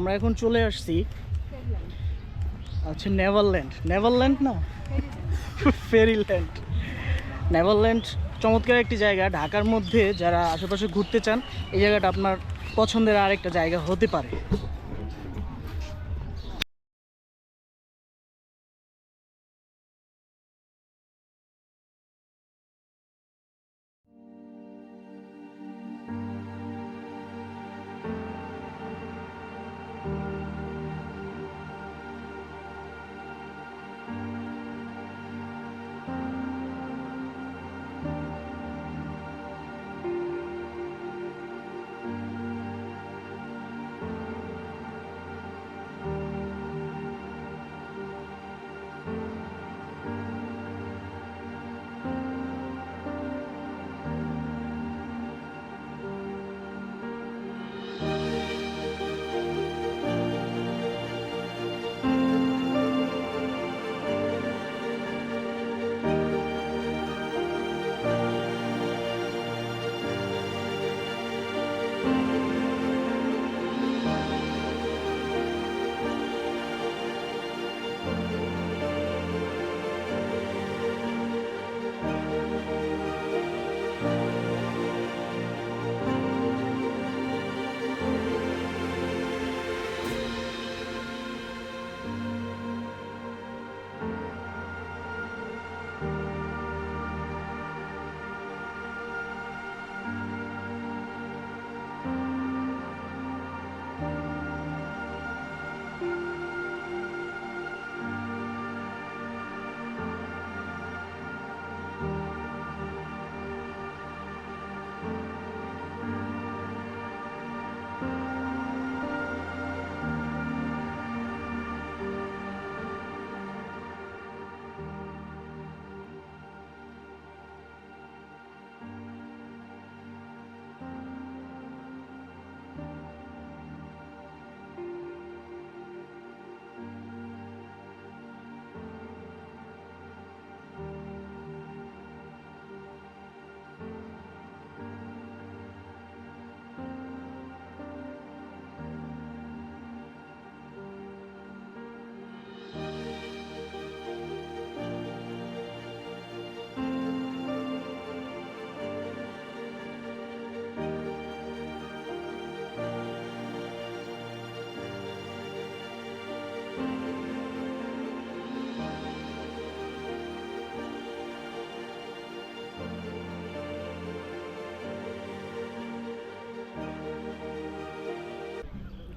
আমরা এখন চলে আসছি আচ্ছা নেভারল্যান্ড। নেভারল্যান্ড না? ফেরিল্যান্ড। নেভারল্যান্ড চমৎকার একটি জায়গা। ঢাকার মধ্যে যারা আশেপাশে ঘুরতে চান, এই জায়গাটা আপনার পছন্দের আরেকটা জায়গা হতে পারে।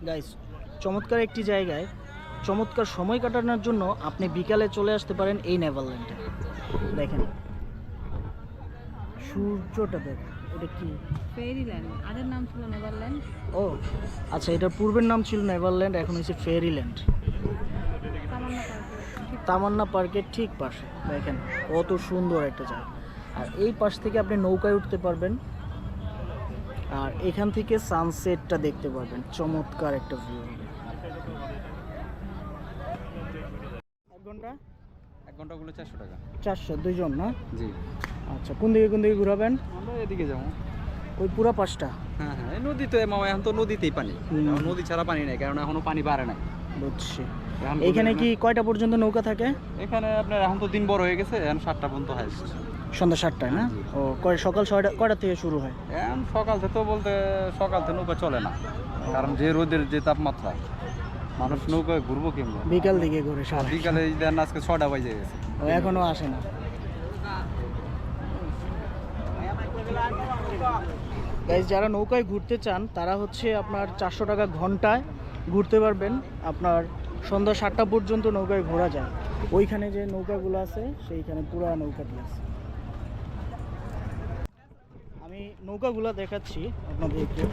গাইস চমৎকার একটি জায়গায় চমৎকার সময় কাটানোর জন্য আপনি বিকালে চলে আসতে পারেন এই নেভারল্যান্ডে। দেখেন। সূর্যটা দেখ এটা কি? ফেরিল্যান্ড আগের নাম ছিল নেভারল্যান্ড। ও আচ্ছা এটার পূর্বের নাম ছিল নেভারল্যান্ড এখন হচ্ছে ফেরিল্যান্ড। তামান্না তামান্না পার্কের ঠিক পাশে দেখেন কত সুন্দর একটা জায়গা। আর এই পাশ থেকে আপনি নৌকায় উঠতে পারবেন। আর এখান থেকে সানসেটটা দেখতে পারবেন। চমৎকার একটা ভিউ এক ঘণ্টা? এক ঘন্টাগুলো চারশো টাকা। চারশো দুইজন না? জি। আচ্ছা কোন দিকে কোন দিকে ঘুরাবেন? আমরা এদিকে যাব। ওই পুরা পাশটা? হ্যাঁ হ্যাঁ এই নদীতে মামা এখন তো নদীতেই পানি। নদী ছাড়া পানি নেই কারণ এখনও পানি বাড়ে নাই। বুঝছি। এখন কি কয়টা পর্যন্ত নৌকা থাকে? এখানে আপনার এখন তো দিন বড় হয়ে গেছে এখন সাতটা পর্যন্ত হাইস্ট সন্ধ্যা সাতটায় না? ও কয় সকাল ছয়টা কয়টা থেকে শুরু হয়? সকাল থেকে তো বলতে সকাল থেকে নৌকা চলে না। কারণ যে রোদের যে তাপমাত্রা মানুষ নৌকায় ঘুরবো কেমন বিকাল দিকে ঘুরে সবাই বিকালে দেন আজকে ছটা বাজে গেছে। ও এখনও আসে না। গাইজ যারা নৌকায় ঘুরতে চান তারা হচ্ছে আপনার চারশো টাকা ঘন্টায় ঘুরতে পারবেন। আপনার সন্ধ্যা সাতটা পর্যন্ত নৌকায় ঘোরা যায়। ওইখানে যে নৌকাগুলো আছে সেইখানে পুরো নৌকাটি আছে আমি নৌকাগুলো দেখাচ্ছি আপনাদেরকে।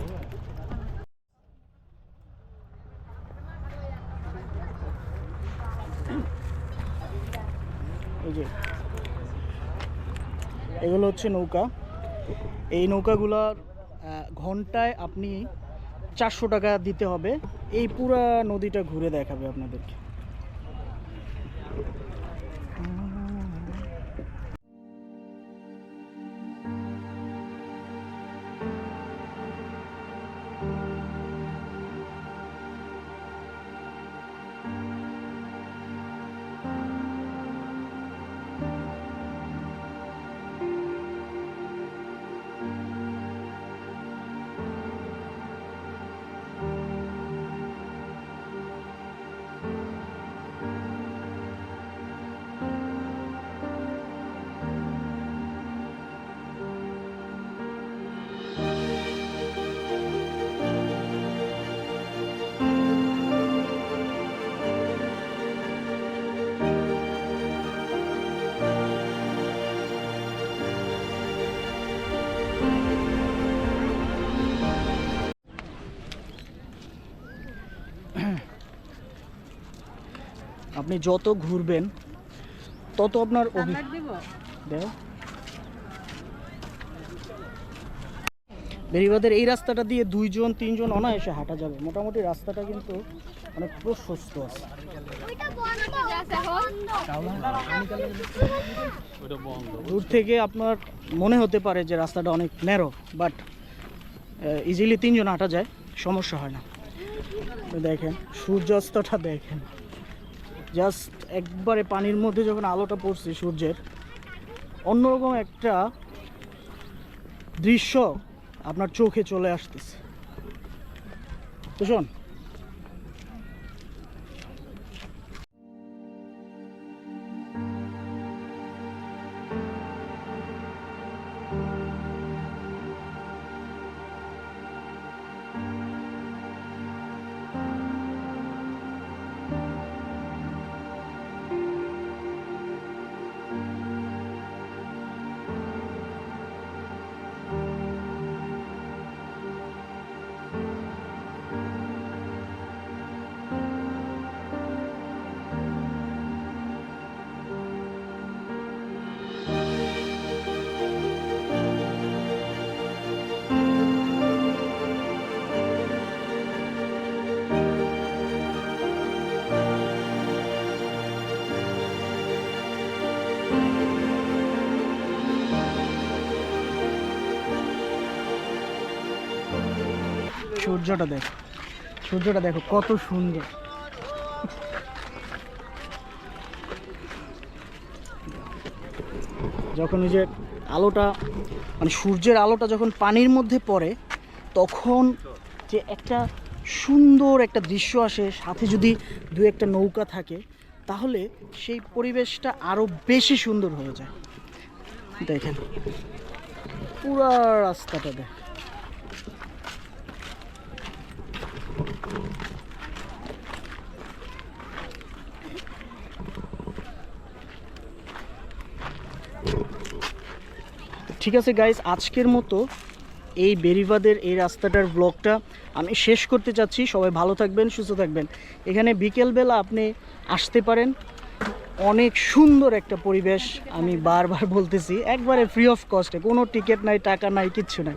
এগুলো হচ্ছে নৌকা। এই নৌকাগুলোর ঘন্টায় আপনি চারশো টাকা দিতে হবে। এই পুরা নদীটা ঘুরে দেখাবে আপনাদেরকে। আপনি যত ঘুরবেন তত আপনার বেরিবাদের এই রাস্তাটা দিয়ে দুইজন তিনজন অনায়াসে হাঁটা যাবে। মোটামুটি রাস্তাটা কিন্তু অনেক প্রশস্ত আছে। দূর থেকে আপনার মনে হতে পারে যে রাস্তাটা অনেক ন্যারো বাট ইজিলি তিনজন হাঁটা যায় সমস্যা হয় না। দেখেন সূর্যাস্তটা দেখেন। জাস্ট একবারে পানির মধ্যে যখন আলোটা পড়ছে সূর্যের, অন্যরকম একটা দৃশ্য আপনার চোখে চলে আসতেছে। তো শোন সূর্যটা দেখো। সূর্যটা দেখো, কত সুন্দর। যখন ওই যে আলোটা মানে সূর্যের আলোটা যখন পানির মধ্যে পড়ে, তখন যে একটা সুন্দর একটা দৃশ্য আসে, সাথে যদি দু একটা নৌকা থাকে, তাহলে সেই পরিবেশটা আরও বেশি সুন্দর হয়ে যায়। দেখেন, পুরা রাস্তাটা দেখ। ঠিক আছে গাইস আজকের মতো এই বেরিবাদের এই রাস্তাটার ব্লগটা আমি শেষ করতে চাচ্ছি সবাই ভালো থাকবেন সুস্থ থাকবেন। এখানে বিকেলবেলা আপনি আসতে পারেন। অনেক সুন্দর একটা পরিবেশ আমি বারবার বলতেছি একবারে ফ্রি অফ কস্টে কোনো টিকিট নাই টাকা নাই কিচ্ছু নাই।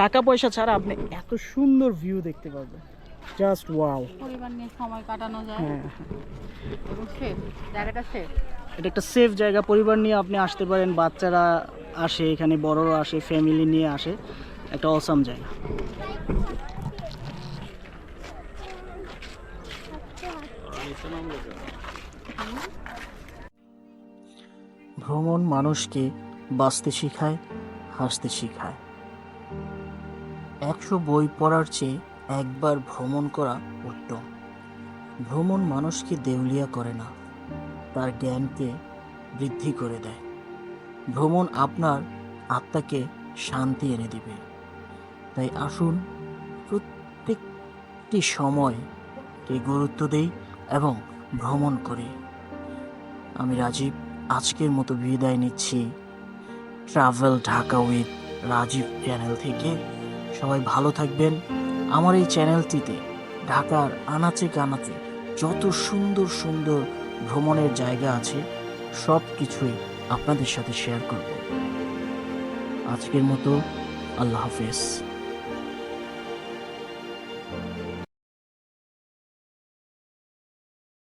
টাকা পয়সা ছাড়া আপনি এত সুন্দর ভিউ দেখতে পাবেন জাস্ট ওয়াও পরিবার নিয়ে সময় কাটানো যায়। হ্যাঁ। জায়গাটা সেফ এটা একটা সেফ জায়গা, পরিবার নিয়ে আপনি আসতে পারেন, বাচ্চারা আসে এখানে, বড়রা আসে ফ্যামিলি নিয়ে আসে, একটা অসাম জায়গা। ভ্রমণ মানুষকে বাঁচতে শেখায়, হাসতে শেখায়। একশো বই পড়ার চেয়ে একবার ভ্রমণ করা উত্তম। ভ্রমণ মানুষকে দেউলিয়া করে না। তার জ্ঞানকে বৃদ্ধি করে দেয়। ভ্রমণ আপনার আত্মাকে শান্তি এনে দেবে। তাই আসুন, প্রত্যেকটি সময়কে গুরুত্ব দেই এবং ভ্রমণ করি। আমি রাজীব, আজকের মতো বিদায় নিচ্ছি। Travel Dhaka with Rajib channel থেকে। সবাই ভালো থাকবেন। আমার এই চ্যানেলটিতে ঢাকার আনাচে কানাচে যত সুন্দর সুন্দর ভ্রমণের জায়গা আছে সব কিছুই আপনাদের সাথে শেয়ার করব। আজকের মতো আল্লাহ হাফেজ।